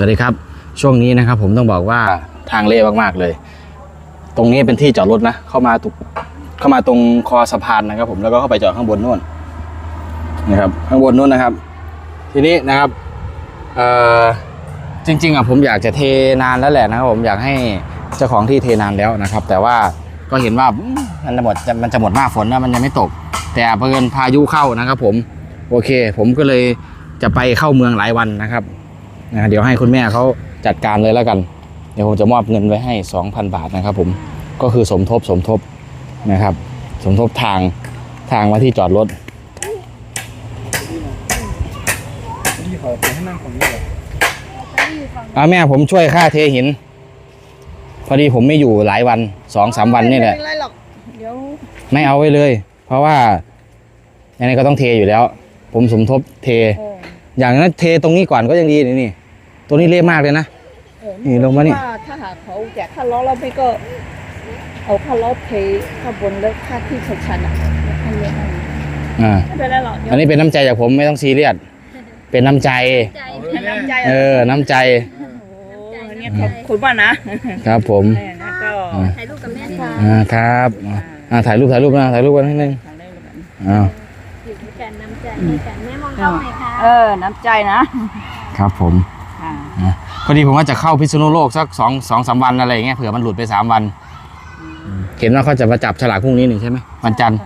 สวัสดีครับ ช่วงนี้นะครับผมต้องบอกว่าทางเละมากๆเลย ตรงนี้เป็นที่จอดรถนะ เข้ามาตุกเข้ามาตรงคอสะพานนะครับ ผมแล้วก็เข้าไปจอดข้างบนนู่นนะครับ ข้างบนนู่นนะครับ ทีนี้นะครับเอ่อจริง ๆอะผมอยากจะเทนานแล้วแหละนะครับ ผมอยากให้เจ้าของที่เทนานแล้วนะครับ แต่ว่าก็เห็นว่ามันจะหมดมันจะหมดหน้าฝนนะมันยังไม่ตก แต่เพิ่นพายุเข้านะครับ ผมโอเค ผมก็เลยจะไปเข้าเมืองหลายวันนะครับ นะเดี๋ยวให้คุณแม่เขาจัดการเลยแล้วกัน เดี๋ยวผมจะมอบเงินไว้ให้ 2,000 บาทนะครับผมก็คือสมทบสมทบนะครับ สมทบทางทางมาที่จอดรถที่เขาไปให้นั่งของนี้เหรออ่าแม่ผมช่วยค่าเทหิน พอดีผมไม่อยู่หลายวันสองสามวันนี่แหละ ไม่เป็นไรหรอกเดี๋ยวไม่เอาไว้เลย เพราะว่ายังไงก็ต้องเทอยู่แล้ว ผมสมทบเท เอออย่างนั้นเทตรงนี้ก่อนก็ยังดีนี่นี่ ตัวนี้เละมากเลยนะ เออนี่ลงมานี่ ว่าถ้าหากเขาแจกค่าล้อเราไม่ก็ เอาค่าล้อเทข้างบนแล้วค่าที่ชันๆอะให้เยอะให้อ่าไม่เป็นไรหรอกเดี๋ยวอันนี้เป็นน้ำใจจากผมไม่ต้องซีเรียสเป็นน้ำใจให้น้ำใจเออ น้ำใจโอ้เนี่ยขอบคุณมากนะครับผมเออนะก็อ่าถ่ายรูปกับแม่ค่ะอ่าครับอ่าอ่าถ่ายรูปถ่ายรูปนะถ่ายรูปกันนิดนึงทางได้เลยกันอ้าวอยู่ด้วยกันน้ำใจให้กันแม่มองกล้องหน่อยค่ะ เออน้ำใจนะครับผม อ่าอะพอดีผมว่าจะเข้าพิษณุโลกสักสองสองสามวันอะไรอย่างเงี้ยเผื่อมันหลุดไปสามวันเห็นว่าเขาจะมาจับฉลากพรุ่งนี้นี่ใช่ไหมวันจันทร์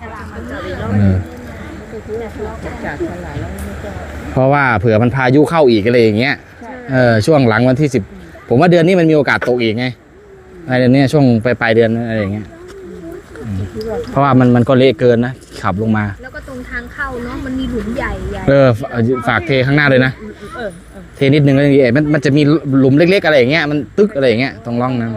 ฉลากมันจะอีกรอบเออจากตลาดแล้วนี่ก็เพราะว่าเผื่อมันพายุเข้าอีกอะไรอย่างเงี้ยเออช่วงหลังวันที่สิบผมว่าเดือนนี้มันมีโอกาสตกอีกไงอะไรเดือนเนี้ยช่วงปลายปลายๆเดือนอะไรอย่างเงี้ยอืมเพราะว่ามันมันก็เละเกินนะขับลงมา แล้วก็ตรงทางเข้าเนาะมันมีหลุมใหญ่ใหญ่เออฝฝากเทข้างหน้าเลยนะเออเออเท นิดนึงก็ยังดีเอ้ยมันมันจะมีหลุมเล็ก ๆ อะไรอย่างเงี้ยมันตึกอะไรอย่างเงี้ยตรงร่องนั้น